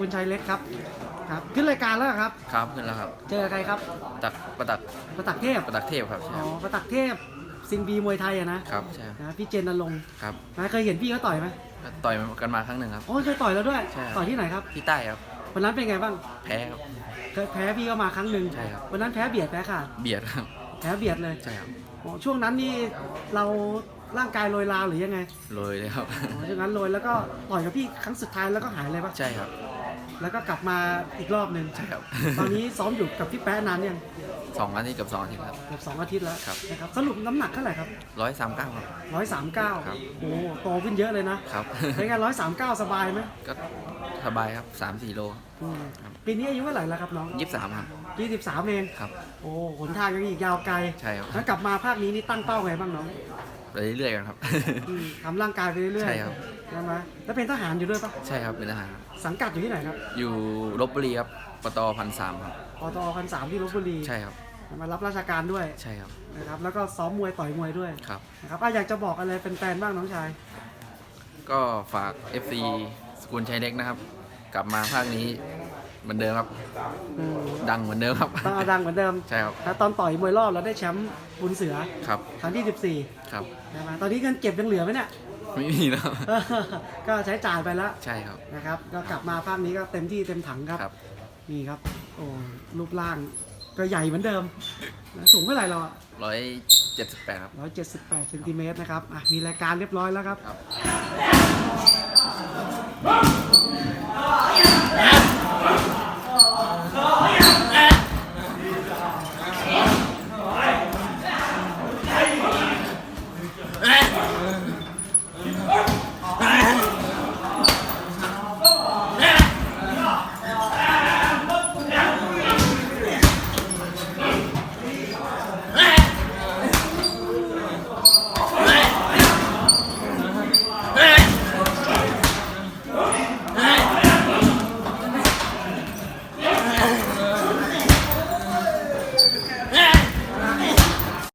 คุณชัยเล็กครับครับ ขึ้นรายการแล้วเหรอครับ ครับขึ้นแล้วครับเจอใครครับตักประตักประตักเทพประตักเทพครับใช่อ๋อครับประตักเทพซิงบีมวยไทยอะนะครับใช่ครับนะพี่เจนนรงค์ครับนะเคยเห็นพี่เขาต่อยไหมต่อยกันมาครั้งหนึ่งครับโอ้ยเคยต่อยแล้วด้วยใช่ครับต่อยที่ไหนครับที่ใต้ครับวันนั้นเป็นไงบ้างแพ้ครับเคยแพ้พี่ก็มาครั้งหนึ่งใช่ครับวันนั้นแพ้เบียดแพ้ขาดเบียดครับแพ้เบียดเลยใช่ครับอ๋อช่วงนั้นนี่เรา ร่างกายโรยลาวหรือยังไงโรยเลยครับ อ๋อช่วงนั้นโรยแล้วก็ต่อยกับพี่ครั้งสุดท้ายแล้วก็หายเลยปะใช่ครับ แล้วก็กลับมาอีกรอบหนึ่งใช่ครับ ตอนนี้ซ้อมอยู่กับพี่แป๊ะนานยังสองอาทิตย์กับสองอาทิตย์ครับ เกือบสองอาทิตย์แล้วครับ นะครับสรุปน้ำหนักเท่าไหร่ครับร้อยสามเก้าครับ ร้อยสามเก้าครับ โอ้โตขึ้นเยอะเลยนะครับ เป็นไงร้อยสามเก้าสบายไหมก็สบายครับสามสี่โลอืมครับปีนี้อายุเท่าไหร่แล้วครับน้องยี่สิบสามครับ ยี่สิบสามเอง ครับ โอ้หนทางยังอีกยาวไกลใช่ครับ แล้วกลับมาภาคนี้นี่ตั้งเป้าไงบ้างน้อง ไปเรื่อยๆกันครับ อืมทำร่างกายไปเรื่อยๆใช่ครับ ใช่ไหมแล้วเป็นทหารอยู่ด้วยปะใช่ครับเป็นทหารครับสังกัดอยู่ที่ไหนครับอยู่ลบบุรีครับปตพันสามครับ อตอพันสามที่ลบบุรีใช่ครับ มารับราชการด้วยใช่ครับนะครับ แล้วก็ซ้อมมวยต่อยมวยด้วยครับ นะครับอะอยากจะบอกอะไรเป็นแฟนๆบ้างน้องชาย ก็ฝาก FC สกุลชัยเล็กนะครับ กลับมาภาคนี้ เหมือนเดิมครับ อืมดังเหมือนเดิมครับต้องเอาดังเหมือนเดิมใช่ครับแล้วตอนต่อยมวยรอบเราได้แชมป์บุญเสือครับ ครั้งที่ ครับ 14ใช่ไหมตอนนี้เงินเก็บยังเหลือไหมเนี่ย ไม่มีแล้วก็ใช้จ่ายไปแล้วใช่ครับ นะครับ ก็กลับมาภาคนี้ก็เต็มที่เต็มถังครับ ครับ นี่ครับ โอ้รูปร่างก็ใหญ่เหมือนเดิมนะสูงเท่าไหร่เราอะร้อยเจ็ดสิบแปดครับ178เซนติเมตรนะครับอะมีรายการเรียบร้อยแล้วครับ ครับ Oh.